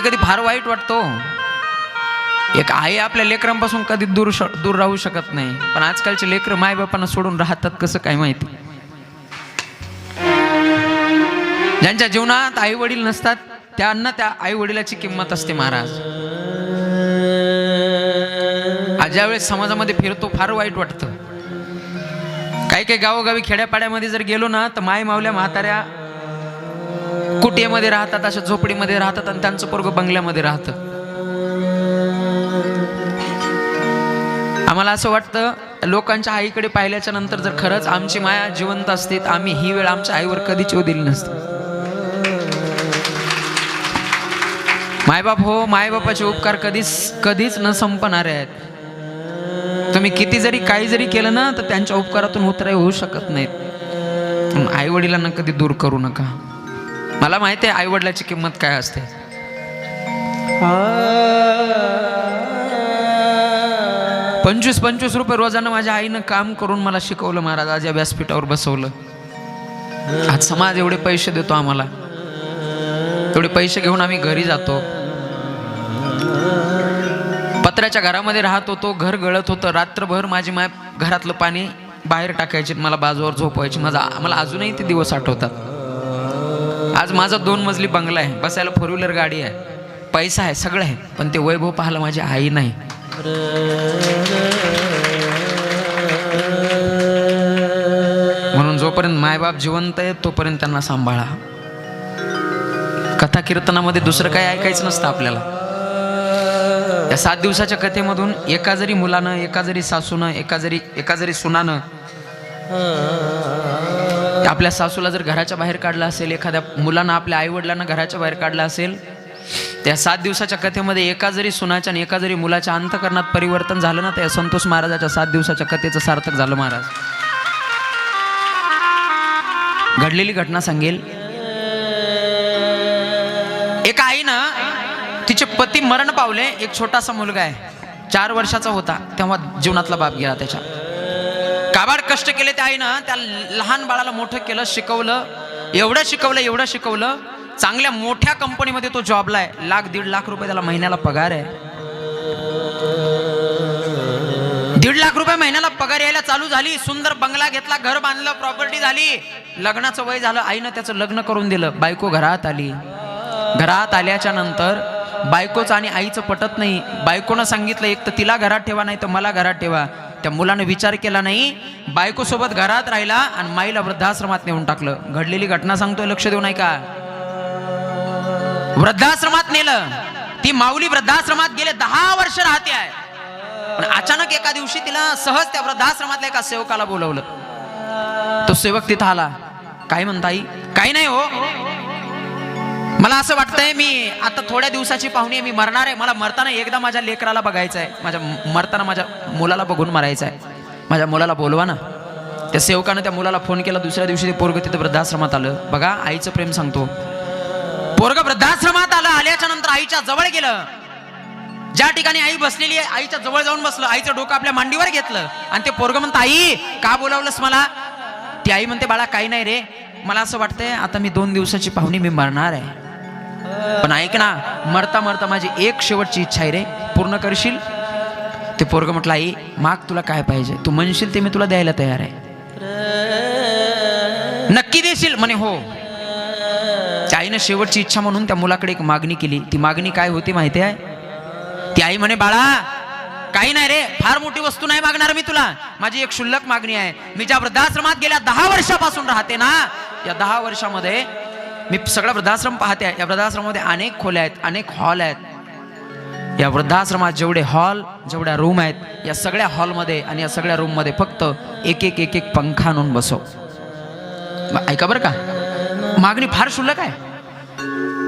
कधी कधी फार वाईट वाटतो. एक आई आपल्या लेकरांपासून कधी दूर श- दूर राहू शकत नाही. पण आजकालचे लेकरं मायबापांना सोडून राहतात कसं काय माहिती? ज्यांच्या जीवनात आई वडील नसतात त्यांना त्या आई वडिलाची किंमत असते महाराज. ज्यावेळेस समाजामध्ये फिरतो फार वाईट वाटतं. काही काही गावोगावी खेड्यापाड्यामध्ये जर गेलो ना तर माय मावल्या म्हाताऱ्या कुटियामध्ये राहतात अशा झोपडीमध्ये राहतात आणि त्यांचं पोरग बंगल्यामध्ये राहतं. आम्हाला असं वाटतं लोकांच्या आईकडे पाहिल्याच्या नंतर जर खरंच आमची माया जिवंत असते तर आम्ही ही वेळ आमच्या आईवर कधीच येऊ दिली नसते. मायबाप हो मायबापाचे उपकार कधीच कधीच न संपणारे आहेत. तुम्ही किती जरी काही जरी केलं ना तर त्यांच्या उपकारातून उतराई होऊ शकत नाहीत. आई वडिलांना कधी दूर करू नका. मला माहिती आहे आई वडिलाची किंमत काय असते. पंचवीस पंचवीस रुपये रोजानं माझ्या आईनं काम करून मला शिकवलं महाराज. आज या व्यासपीठावर बसवलं. आज समाज एवढे पैसे देतो आम्हाला. एवढे पैसे घेऊन आम्ही घरी जातो. पत्र्याच्या घरामध्ये राहत होतो घर गळत होतं. रात्रभर माझी माय घरातलं पाणी बाहेर टाकायची मला बाजूवर झोपवायची. माझा मला अजूनही ते दिवस आठवतात. आज माझा दोन मजली बंगला आहे. बसायला फोर व्हीलर गाडी आहे. पैसा आहे सगळं आहे. पण ते वैभव पाहायला माझी आई नाही. म्हणून जोपर्यंत मायबाप जिवंत आहे तोपर्यंत त्यांना सांभाळा. कथा कीर्तनामध्ये दुसरं काही ऐकायचं नसतं आपल्याला. या सात दिवसाच्या कथेमधून एका जरी मुलानं एका जरी सासूनं एका जरी एका जरी सुनानं आपल्या सासूला जर घराच्या बाहेर काढलं असेल एखाद्या मुलांना आपल्या आईवडिलांना घराच्या बाहेर काढलं असेल त्या सात दिवसाच्या कथेमध्ये एका जरी सुनाच्या आणि एका जरी मुलाच्या अंतकरणात परिवर्तन झालं ना त्या संतोष महाराजाच्या सात दिवसाच्या कथेचं सार्थक झालं महाराज. घडलेली घटना सांगेल. एका आईनं तिचे पती मरण पावले. एक छोटासा मुलगा आहे. चार वर्षाचा होता. तेव्हा जीवनातला बाप गेला त्याच्या. काबाड कष्ट केले त्या आईनं त्या लहान बाळाला मोठं केलं शिकवलं. एवढं शिकवलं एवढं शिकवलं. चांगल्या मोठ्या कंपनीमध्ये तो जॉबला आहे. लाख दीड लाख रुपये त्याला महिन्याला पगार आहे. दीड लाख रुपये महिन्याला पगार यायला चालू झाली. सुंदर बंगला घेतला घर बांधलं प्रॉपर्टी झाली. लग्नाचं वय झालं आईनं त्याचं लग्न करून दिलं. बायको घरात आली. घरात आल्याच्यानंतर बायकोचं आणि आईचं पटत नाही. बायकोनं सांगितलं एक तर तिला घरात ठेवा नाही तर मला घरात ठेवा. त्या मुलानं विचार केला नाही बायकोसोबत घरात राहिला आणि माईला वृद्धाश्रमात नेऊन टाकलं. घडलेली घटना सांगतोय लक्ष देऊ नाही का वृद्धाश्रमात नेलं. ती माऊली वृद्धाश्रमात गेले दहा वर्ष राहते आहे. पण अचानक एका दिवशी तिला सहज त्या वृद्धाश्रमातल्या एका सेवकाला बोलवलं. तो सेवक तिथं आला. काय म्हणता आई काही नाही हो. मला असं वाटतंय मी आता थोड्या दिवसाची पाहुणी आहे, मी मरणार आहे. मला मरताना एकदा माझ्या लेकराला बघायचं आहे माझ्या मरताना माझ्या मुलाला बघून मरायचं आहे माझ्या मुलाला बोलवा ना. त्या सेवकानं त्या मुलाला फोन केला दुसऱ्या दिवशी ते पोरग तिथं वृद्धाश्रमात आलं. बघा आईचं प्रेम सांगतो. पोरग वृद्धाश्रमात आलं आल्याच्यानंतर आईच्या जवळ गेलं. ज्या ठिकाणी आई बसलेली आहे आईच्या जवळ जाऊन बसलं. आईचं डोकं आपल्या मांडीवर घेतलं. आणि ते पोरग म्हणतं आई का बोलावलंस मला? ती आई म्हणते बाळा काही नाही रे. मला असं वाटतंय आता मी दोन दिवसाची पाहुणी मी मरणार आहे. पण ऐक ना मरता मरता माझी एक शेवटची इच्छा आहे रे. पूर्ण करशील? ते पोरग म्हटलं आई माग तुला काय पाहिजे? तू म्हणशील ते मी तुला द्यायला तयार आहे. नक्की देशील? म्हणे हो. त्या आईनं शेवटची इच्छा म्हणून त्या मुलाकडे एक मागणी केली. ती मागणी काय होती माहिती आहे? ती आई म्हणे बाळा काही नाही रे. फार मोठी वस्तू नाही मागणार मी तुला. माझी एक क्षुल्लक मागणी आहे. मी ज्या वृद्धाश्रमात गेल्या दहा वर्षापासून राहते ना या दहा वर्षामध्ये मी सगळा वृद्धाश्रम पाहते आहे. या वृद्धाश्रमामध्ये अनेक खोल्या आहेत अनेक हॉल आहेत. या वृद्धाश्रमात जेवढे हॉल जेवढ्या रूम आहेत या सगळ्या हॉलमध्ये आणि या सगळ्या रूममध्ये फक्त एक एक एक एक पंखा आणून बसव ऐका बरं का? मागणी फार शुल्लक आहे.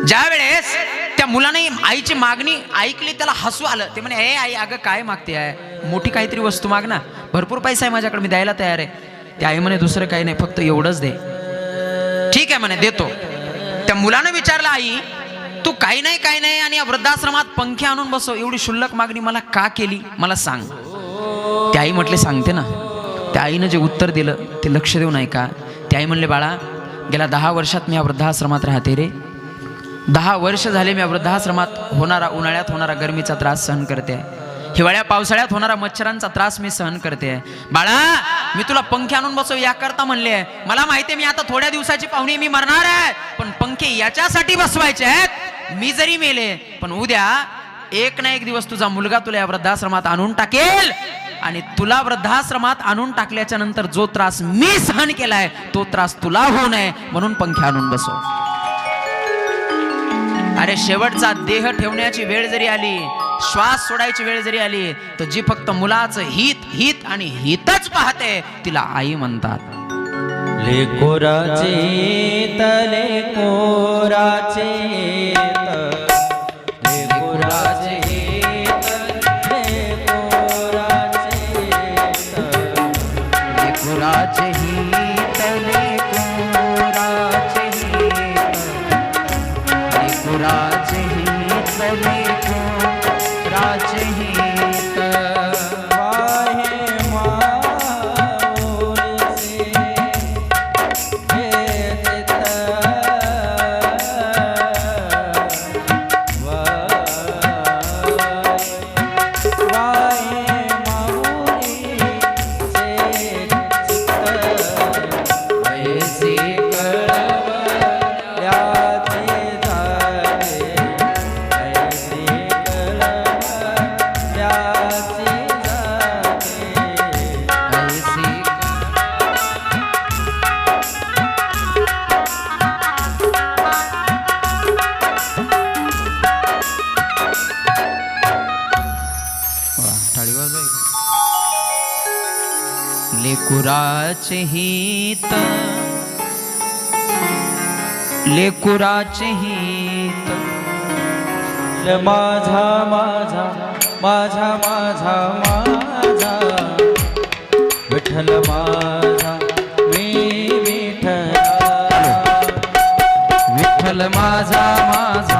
ज्या वेळेस त्या मुलाने आईची मागणी ऐकली त्याला हसू आलं ते म्हणे ए आई अगं काय मागते आहे? मोठी काहीतरी वस्तू माग ना. भरपूर पैसा आहे माझ्याकडे मी द्यायला तयार आहे. त्या आई म्हणे दुसरं काही नाही फक्त एवढंच दे. ठीक आहे म्हणे देतो. त्या मुलानं विचारलं आई तू काही नाही काही नाही आणि या वृद्धाश्रमात पंखे आणून बसव. एवढी शुल्लक मागणी मला का केली? मला सांग. त्या आई म्हटले सांगते ना. त्या आईनं जे उत्तर दिलं ते लक्ष देऊ नाही का त्या आई म्हणले बाळा गेल्या दहा वर्षात मी या वृद्धाश्रमात राहते रे. दहा वर्ष झाले मी या वृद्धाश्रमात होणारा उन्हाळ्यात होणारा गरमीचा त्रास सहन करते. हिवाळ्या पावसाळ्यात होणारा मच्छरांचा त्रास मी सहन करते. बाळा मी तुला पंखे आणून बसव याकरता म्हणले. मला माहितीये मी आता थोड्या दिवसाची पाहुणी मी मरणार आहे. पण पंखे याच्यासाठी बसवायचे आहेत. मी जरी मेले पण उद्या एक ना एक दिवस तुझा मुलगा तुला या वृद्धाश्रमात आणून टाकेल. आणि तुला वृद्धाश्रमात आणून टाकल्याच्या नंतर जो त्रास मी सहन केलाय तो त्रास तुला होऊ नये म्हणून पंखे आणून बसव. अरे शेवटचा देह ठेवण्याची वेळ जरी आली श्वास सोडायची वेळ जरी आली तर जी फक्त मुलाचं हित हित आणि हितच पाहते तिला आई म्हणतात. लेकोराचे तले कोराचे. लेकुराचे हित लेकुराचे हित। माझा माझा माझा माझा माझा। विठ्ठल माझा मी विठ्ठला। विठ्ठल माझा माझा माझा